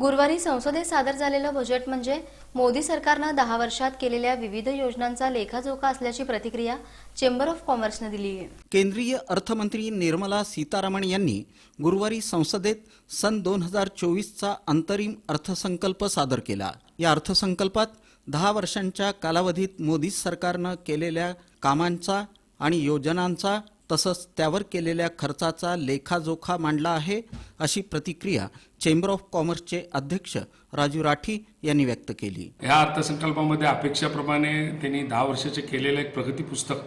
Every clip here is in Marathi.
गुरुवारी संसदेत सादर झालेलं बजेट म्हणजे मोदी सरकारनं दहा वर्षात केलेल्या विविध योजनांचा लेखाजोखा असल्याची प्रतिक्रिया चेंबर ऑफ कॉमर्सनं दिली आहे. केंद्रीय अर्थमंत्री निर्मला सीतारामन यांनी गुरुवारी संसदेत सन दोन हजार चोवीसचा अंतरिम अर्थसंकल्प सादर केला. या अर्थसंकल्पात दहा वर्षांच्या कालावधीत मोदी सरकारनं केलेल्या कामांचा आणि योजनांचा तसंच त्यावर केलेल्या खर्चाचा लेखाजोखा मांडला आहे अशी प्रतिक्रिया चेंबर ऑफ कॉमर्सचे अध्यक्ष राजू राठी यांनी व्यक्त केली. या अर्थसंकल्पामध्ये अपेक्षाप्रमाणे त्यांनी दहा वर्षाचे केलेलं एक प्रगती पुस्तक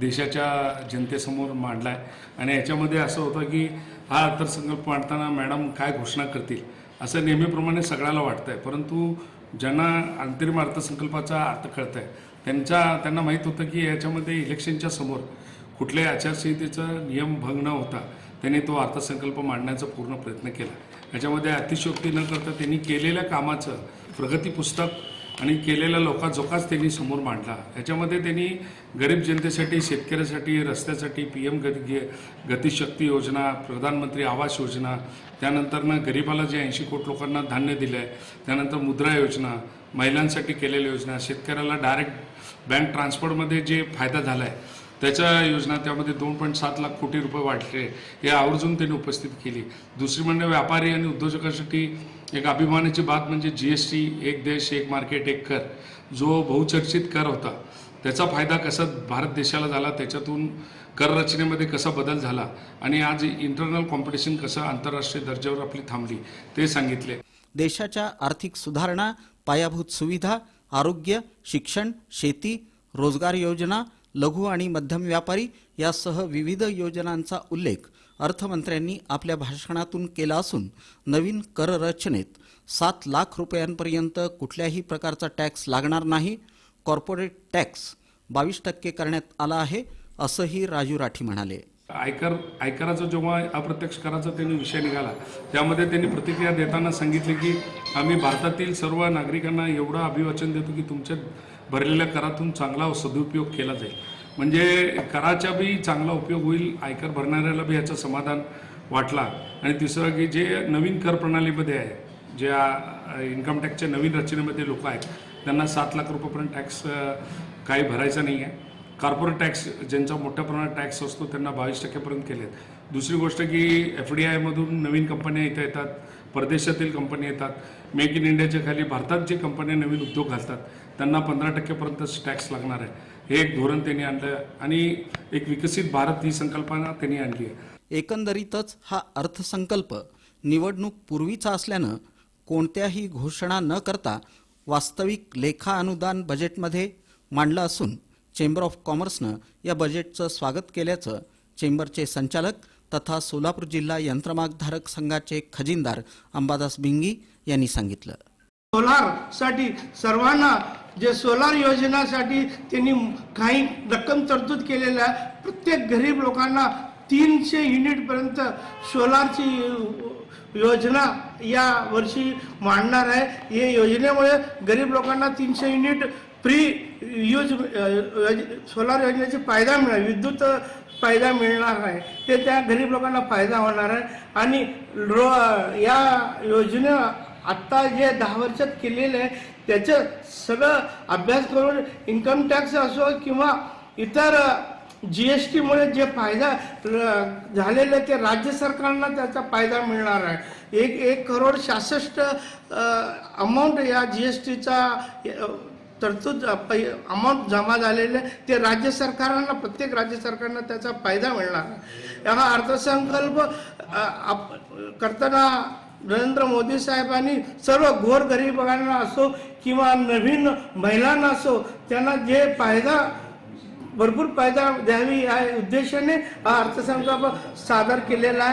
देशाच्या जनतेसमोर मांडला आहे आणि याच्यामध्ये असं होतं की हा अर्थसंकल्प मांडताना मॅडम काय घोषणा करतील असं नेहमीप्रमाणे सगळ्याला वाटतं आहे परंतु ज्यांना अंतरिम अर्थसंकल्पाचा अर्थ कळत आहे त्यांच्या त्यांना माहीत होतं की याच्यामध्ये इलेक्शनच्या समोर कुठल्याही आचारसंहितेचं नियम भंग न होता त्यांनी तो अर्थसंकल्प मांडण्याचा पूर्ण प्रयत्न केला. याच्यामध्ये अतिशयोक्ती न करता त्यांनी केलेल्या कामाचं प्रगती पुस्तक आणि केलेल्या लोकाजोकाच त्यांनी समोर मांडला. याच्यामध्ये त्यांनी गरीब जनतेसाठी शेतकऱ्यासाठी रस्त्यासाठी पी एम गती गतिशक्ती योजना प्रधानमंत्री आवास योजना त्यानंतरनं गरिबाला जे ऐंशी कोटी लोकांना धान्य दिलं आहे त्यानंतर मुद्रा योजना महिलांसाठी केलेल्या योजना शेतकऱ्याला डायरेक्ट बँक ट्रान्सफरमध्ये जे फायदा झाला आहे त्याच्या योजना त्यामध्ये दोन पॉईंट सात लाख कोटी रुपये वाढले हे आवर्जून त्यांनी उपस्थित केली. दुसरी म्हणजे व्यापारी आणि उद्योजकांसाठी एक अभिमानाची बात म्हणजे जी एस टी एक देश एक मार्केट एक कर जो बहुचर्चित कर होता. त्याचा फायदा कसा भारत देशाला झाला त्याच्यातून कर रचनेमध्ये कसा बदल झाला आणि आज इंटरनल कॉम्पिटिशन कसं आंतरराष्ट्रीय दर्जावर आपली थांबली ते सांगितले. देशाच्या आर्थिक सुधारणा पायाभूत सुविधा आरोग्य शिक्षण शेती रोजगार योजना लघु आणि मध्यम व्यापारी यासह विविध योजनांचा उल्लेख अर्थमंत्र्यांनी आपल्या भाषणातून केला असून नवीन कर रचनेत सात लाख रुपयांपर्यंत कुठल्याही प्रकारचा टॅक्स लागणार नाही. कॉर्पोरेट टॅक्स बावीस टक्के करण्यात आला आहे असंही राजू राठी म्हणाले. आयकर आयकराचा जेव्हा अप्रत्यक्ष कराचा त्यांनी विषय निघाला. त्यामध्ये त्यांनी प्रतिक्रिया देताना सांगितले की आम्ही भारतातील सर्व नागरिकांना एवढं अभिवाचन देतो की तुमच्या भरलेल्या करातून चांगला सदुपयोग केला जाईल. म्हणजे कराचा बी चांगला उपयोग होईल आयकर भरणाऱ्याला बी याचं समाधान वाटला. आणि तिसरं की जे नवीन कर प्रणालीमध्ये आहे ज्या इन्कम टॅक्सच्या नवीन रचनेमध्ये लोक आहेत त्यांना सात लाख रुपयेपर्यंत टॅक्स काही भरायचा नाही आहे कॉर्पोरेट टॅक्स ज्यांचा मोठ्या प्रमाणात टॅक्स असतो त्यांना बावीस टक्क्यापर्यंत केलेत. दुसरी गोष्ट की एफ डी आयमधून नवीन कंपन्या इथं येतात. परदेशातील कंपनी येतात. मेक इन इंडियाच्या खाली भारतात जे कंपन्या नवीन उद्योग घालतात त्यांना पंधरा टक्क्यापर्यंतच टॅक्स लागणार आहे. हे एक धोरण त्यांनी आणलं आणि एक विकसित भारत ही संकल्पना त्यांनी आणली आहे. एकंदरीतच हा अर्थसंकल्प निवडणूक पूर्वीचा असल्यानं कोणत्याही घोषणा न करता वास्तविक लेखा अनुदान बजेटमध्ये मांडलं असून चेंबर ऑफ कॉमर्सनं या बजेटचं स्वागत केल्याचं चेंबरचे संचालक तथा सोलापूर जिल्हा यंत्रमागधारक संघाचे खजिनदार अंबादास बिंगी यांनी सांगितलं सोलारसाठी सर्वांना जे सोलार योजनासाठी त्यांनी काही रक्कम तरतूद केलेल्या आहे. प्रत्येक गरीब लोकांना तीनशे युनिटपर्यंत सोलारची योजना या वर्षी मांडणार आहे या योजनेमुळे गरीब लोकांना तीनशे युनिट फ्री यूज सोलार योजनेची फायदा मिळणार विद्युत फायदा मिळणार आहे. ते त्या गरीब लोकांना फायदा होणार आहे. आणि रो या योजने आत्ता जे दहा वर्षात केलेलं आहे त्याचं सगळं अभ्यास करून इन्कम टॅक्स असो किंवा इतर जी एस टीमुळे जे फायदा झालेलं झालेले ते राज्य सरकारला त्याचा फायदा मिळणार आहे. एक एक करोड सहासष्ट अमाऊंट या जी एस टीचा तरतूद अमाऊंट जमा झालेले ते राज्य सरकारांना प्रत्येक राज्य सरकारला त्याचा फायदा मिळणार आहे. हा अर्थसंकल्प आप- करताना नरेंद्र मोदी साहेबांनी सर्व गोरगरिबांना असो किंवा नवीन महिलांना असो त्यांना जे फायदा भरपूर फायदा द्यावी या उद्देशाने हा अर्थसंकल्प सादर केलेला आहे.